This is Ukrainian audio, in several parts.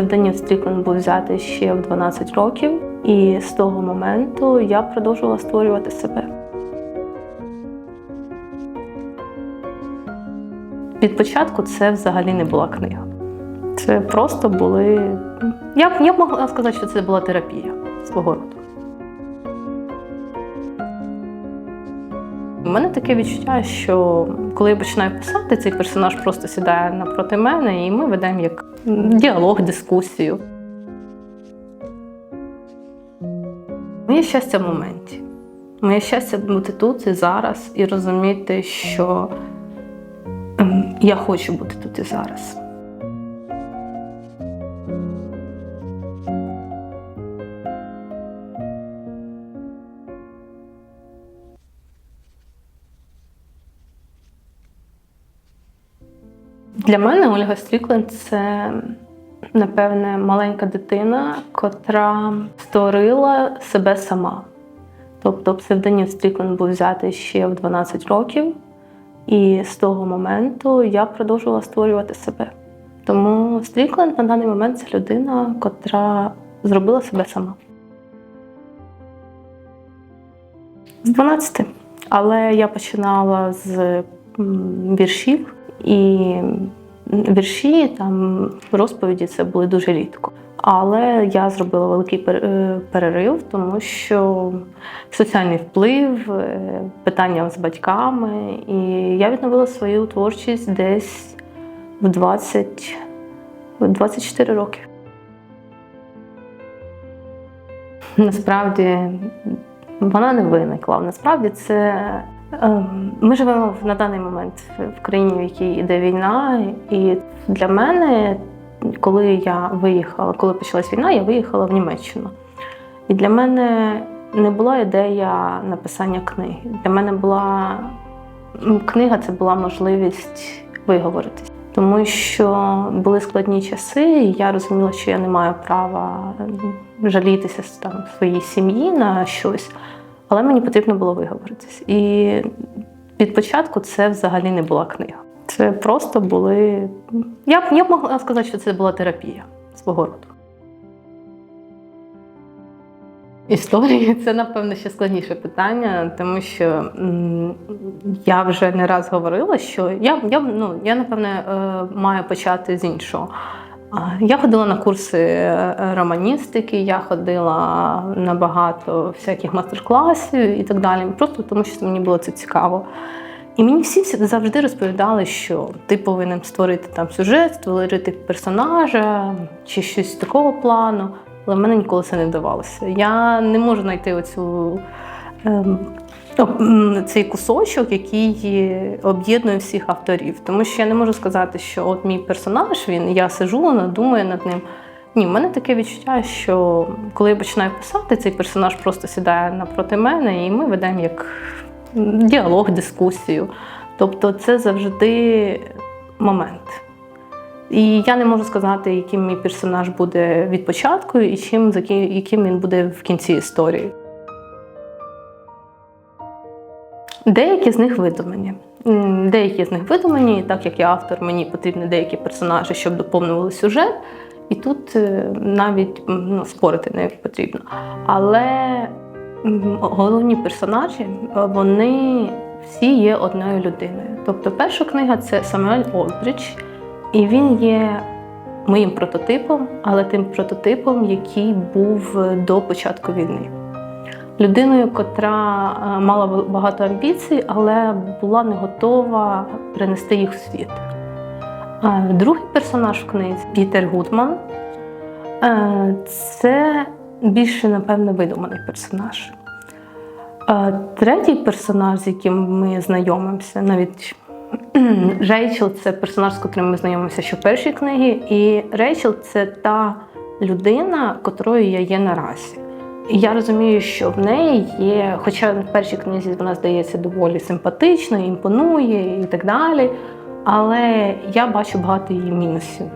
Псевдонім Стріклен був взятий ще в 12 років, і з того моменту я продовжувала створювати себе. Від початку це взагалі не була книга. Це просто були. Я б я б могла сказати, що це була терапія свого роду. У мене таке відчуття, що коли я починаю писати, цей персонаж просто сідає напроти мене, і ми ведемо як діалог, дискусію. Моє щастя в моменті. Моє щастя бути тут і зараз, і розуміти, що ем, я хочу бути тут і зараз. Для мене Ольга Стрікленд це, напевне, маленька дитина, котра створила себе сама. Тобто псевдонім Стрікленд був взятий ще в 12 років, і з того моменту я продовжувала створювати себе. Тому Стрікленд на даний момент це людина, котра зробила себе сама. З 12. Але я починала з віршів, і вірші там розповіді це були дуже рідко. Але я зробила великий е, перерив, тому що соціальний вплив, е, питання з батьками, і я відновила свою творчість десь в 20, 24 роки. Насправді вона не виникла. Насправді це ми живемо на даний момент в країні, в якій йде війна, і для мене, коли я виїхала, коли почалась війна, я виїхала в Німеччину. І для мене не була ідея написання книги. Для мене була книга це була можливість виговоритись. Тому що були складні часи, і я розуміла, що я не маю права жалітися там, своїй сім'ї на щось, але мені потрібно було виговоритись. І від початку це взагалі не була книга. Це просто були. Я б я б могла сказати, що це була терапія свого роду. Історії це, напевно, ще складніше питання, тому що я вже не раз говорила, що я, я, ну, я напевне, е, маю почати з іншого. Я ходила на курси е, романістики, я ходила на багато всяких мастер-класів і так далі, просто тому що мені було це цікаво. І мені всі завжди розповідали, що ти повинен створити там сюжет, створити персонажа чи щось такого плану. Але в мене ніколи це не вдавалося. Я не можу знайти оцю, ем, цей кусочок, який об'єднує всіх авторів. Тому що я не можу сказати, що от мій персонаж, він я сижу, думаю над ним. Ні, в мене таке відчуття, що коли я починаю писати, цей персонаж просто сідає напроти мене, і ми ведемо як діалог, дискусію. Тобто це завжди момент. І я не можу сказати, яким мій персонаж буде від початку і чим, яким він буде в кінці історії. Деякі з них видумані. Деякі з них видумані, і так як я автор, мені потрібні деякі персонажі, щоб доповнювали сюжет. І тут е, навіть ну, спорити не потрібно. Але головні персонажі, е, вони всі є одною людиною. Тобто, перша книга це Самуель Олдрич, і він є моїм прототипом, але тим прототипом, який був до початку війни. Людиною, котра е, мала багато амбіцій, але була не готова принести їх в світ. Е, Другий персонаж в книзі Пітер Гудман. Е, Це більше, напевно, видуманий персонаж. Третій персонаж, з яким ми знайомимося, навіть Рейчел це персонаж, з котрим ми знайомимося ще в першій книгі, і Рейчел це та людина, котрою я є наразі. Я розумію, що в неї є, хоча в першій книзі вона здається доволі симпатичною, імпонує і так далі. Але я бачу багато її мінусів.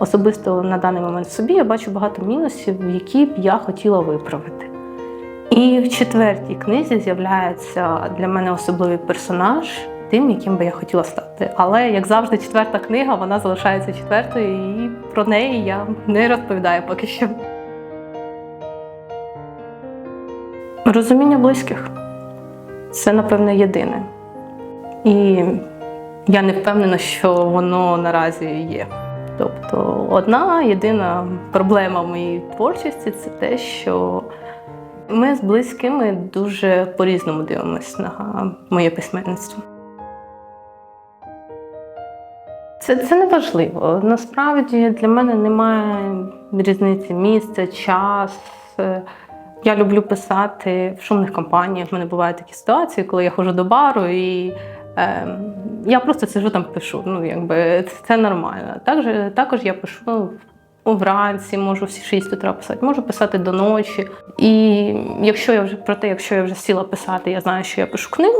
Особисто на даний момент собі я бачу багато мінусів, які б я хотіла виправити. І в четвертій книзі з'являється для мене особливий персонаж тим, яким би я хотіла стати. Але як завжди, четверта книга вона залишається четвертою, і про неї я не розповідаю поки що. Розуміння близьких це, напевне, єдине. І я не впевнена, що воно наразі є. Тобто, одна єдина проблема в моїй творчості це те, що ми з близькими дуже по-різному дивимося на моє письменництво. Це, це не важливо. Насправді для мене немає різниці місця, час. Я люблю писати в шумних компаніях. В мене бувають такі ситуації, коли я ходжу до бару і е, я просто сижу там пишу. Ну, якби це нормально. Також, також я пишу вранці, можу всі 6 утра писати, можу писати до ночі. І якщо я вже проте, якщо я вже сіла писати, я знаю, що я пишу книгу.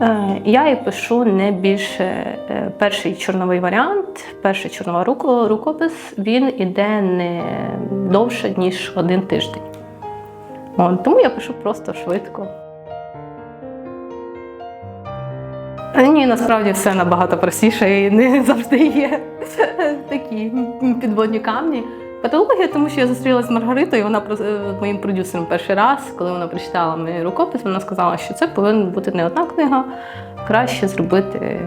Е, Я і пишу не більше е, перший чорновий варіант, перший чорнова руко- рукопис, він іде не довше, ніж один тиждень. Тому я пишу просто швидко. Е, Ні, насправді все набагато простіше і не завжди є такі підводні камні. Патологія, тому що я зустрілася з Маргаритою, вона е, моїм продюсером перший раз, коли вона прочитала мій рукопис, вона сказала, що це повинна бути не одна книга, краще зробити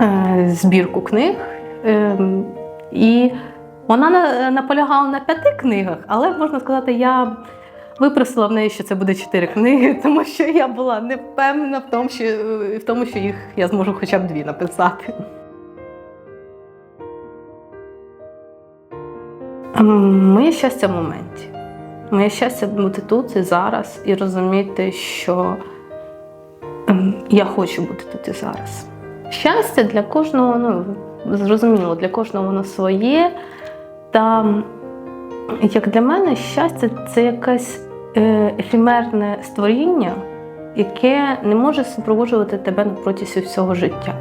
е, збірку книг. Ем, І вона наполягала на п'яти книгах, але можна сказати, я випросила в неї, що це буде чотири книги, тому що я була не впевнена в тому, що, в тому, що їх я зможу хоча б дві написати. Моє щастя в моменті. Моє щастя бути тут і зараз і розуміти, що я хочу бути тут і зараз. Щастя для кожного, ну, зрозуміло, для кожного воно своє. Та як для мене, щастя це якесь е, ефемерне створіння, яке не може супроводжувати тебе протязі всього життя.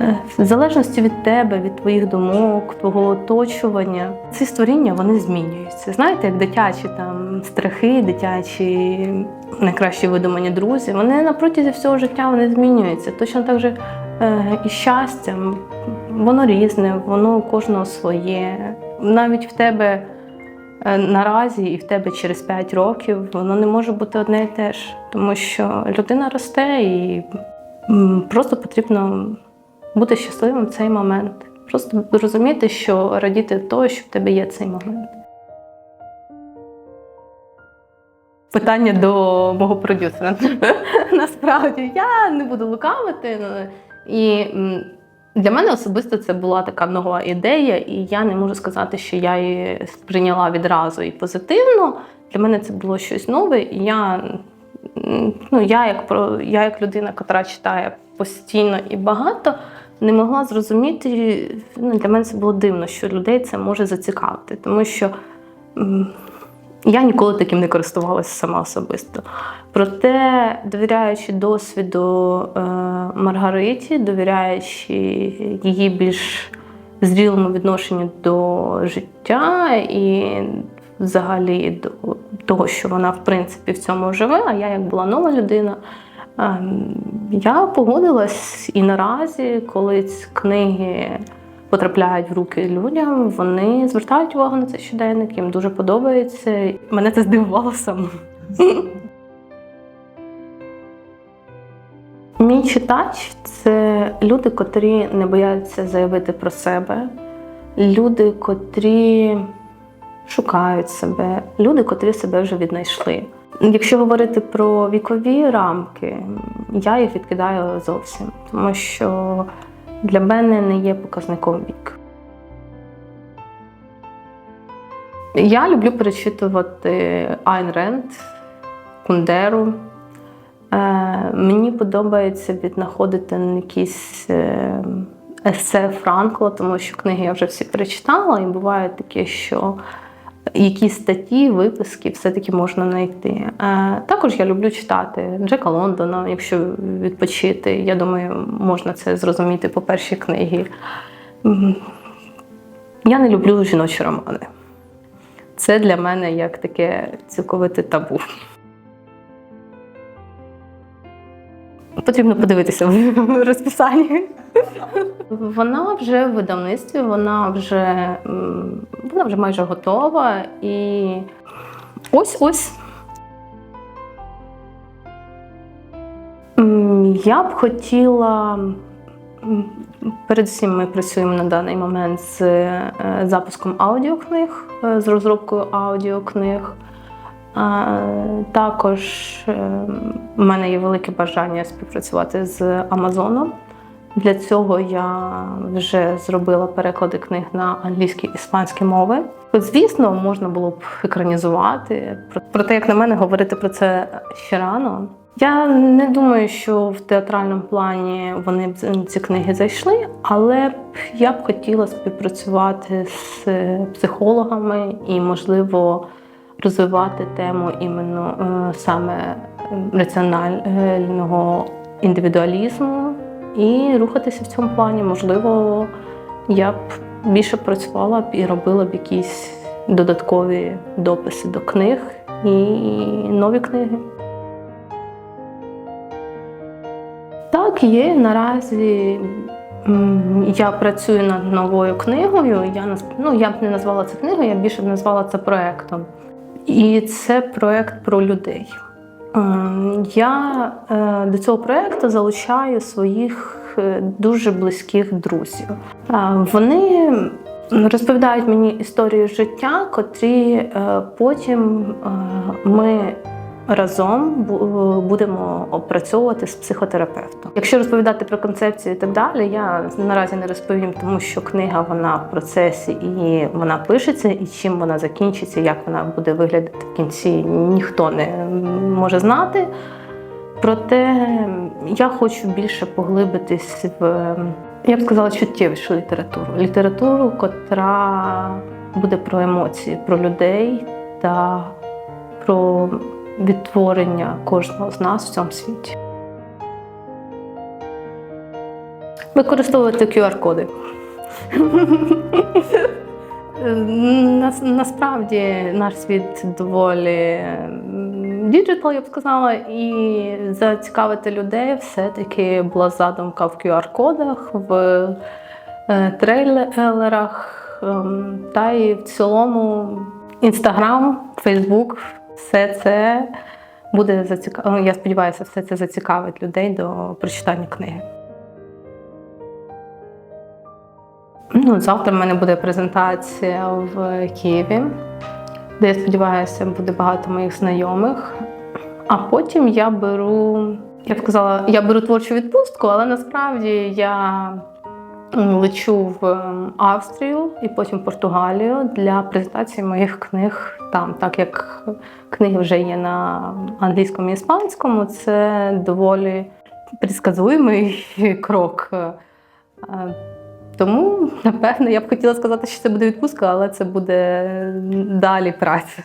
Е, В залежності від тебе, від твоїх думок, твого оточування, ці створіння вони змінюються. Знаєте, як дитячі там страхи, дитячі найкращі видумані друзі, вони на протязі всього життя вони змінюються. Точно так же е, і щастя, воно різне, воно у кожного своє. Навіть в тебе наразі і в тебе через 5 років воно не може бути одне і те ж, тому що людина росте і просто потрібно бути щасливим в цей момент. Просто розуміти, що радіти того, що в тебе є цей момент. Питання до мого продюсера. Насправді я не буду лукавити. ну, І для мене особисто це була така нова ідея, і я не можу сказати, що я її сприйняла відразу і позитивно. Для мене це було щось нове, і я, ну, я, як, про- я як людина, яка читає постійно і багато, не могла зрозуміти. Ну, для мене це було дивно, що людей це може зацікавити, тому що. Я ніколи таким не користувалася сама особисто. Проте, довіряючи досвіду е, Маргариті, довіряючи її більш зрілому відношенню до життя і взагалі до того, що вона в принципі в цьому живе, а я як була нова людина. ем, Я погодилась і наразі, коли ці книги потрапляють в руки людям, вони звертають увагу на цей щоденник, їм дуже подобається. Мене це здивувало саме. Мій читач це люди, котрі не бояться заявити про себе, люди, котрі шукають себе, люди, котрі себе вже віднайшли. Якщо говорити про вікові рамки, я їх відкидаю зовсім, тому що для мене не є показником вік. Я люблю перечитувати Айн Ренд, Кундеру. Е, мені подобається віднаходити якісь е, есе Франкла, тому що книги я вже всі перечитала, і буває таке, що якісь статті, виписки все-таки можна знайти. Також я люблю читати Джека Лондона, якщо відпочити. Я думаю, можна це зрозуміти по першій книгі. Я не люблю жіночі романи. Це для мене як таке цілковите табу. Потрібно подивитися в розписанні. Вона вже в видавництві, вона вже, вона вже майже готова. І ось ось. Я б хотіла. Передусім, ми працюємо на даний момент з е, запуском аудіокниг, е, з розробкою аудіокниг. А, Також е, в мене є велике бажання співпрацювати з Амазоном. Для цього я вже зробила переклади книг на англійські і іспанські мови. Звісно, можна було б екранізувати. Про- Проте, як на мене, говорити про це ще рано. Я не думаю, що в театральному плані вони б ці книги зайшли, але я б хотіла співпрацювати з е, психологами і, можливо, розвивати тему іменно е, саме раціонального індивідуалізму і рухатися в цьому плані. Можливо, я б більше працювала б і робила б якісь додаткові дописи до книг і нові книги. Так, є наразі. Я працюю над новою книгою. Я ну, я б не назвала це книгою, я більше б назвала це проектом. І це проект про людей. Ем, Я е, до цього проекту залучаю своїх е, дуже близьких друзів. Е, Вони розповідають мені історію життя, котрі потім ми разом будемо опрацьовувати з психотерапевтом. Якщо розповідати про концепцію і так далі, я наразі не розповім, тому що книга вона в процесі і вона пишеться, і чим вона закінчиться, як вона буде виглядати в кінці, ніхто не може знати. Проте я хочу більше поглибитись в, я б сказала, чуттєвішу літературу. Літературу, котра буде про емоції, про людей та про відтворення кожного з нас в цьому світі. Використовувати QR-коди. Насправді наш світ доволі діджитал, я б сказала, і зацікавити людей все-таки була задумка в QR-кодах, в е, трейлерах, ем, та і в цілому Інстаграм, Фейсбук, все це буде зацікав... Я сподіваюся, все це зацікавить людей до прочитання книги. Ну, завтра в мене буде презентація в Києві, де я сподіваюся, буде багато моїх знайомих. А потім я беру, я б сказала, я беру творчу відпустку, але насправді я лечу в ем, Австрію і потім Португалію для презентації моїх книг там, так як книги вже є на англійському і іспанському, це доволі предсказуємий крок. Е, Тому, напевно, я б хотіла сказати, що це буде відпустка, але це буде далі праця.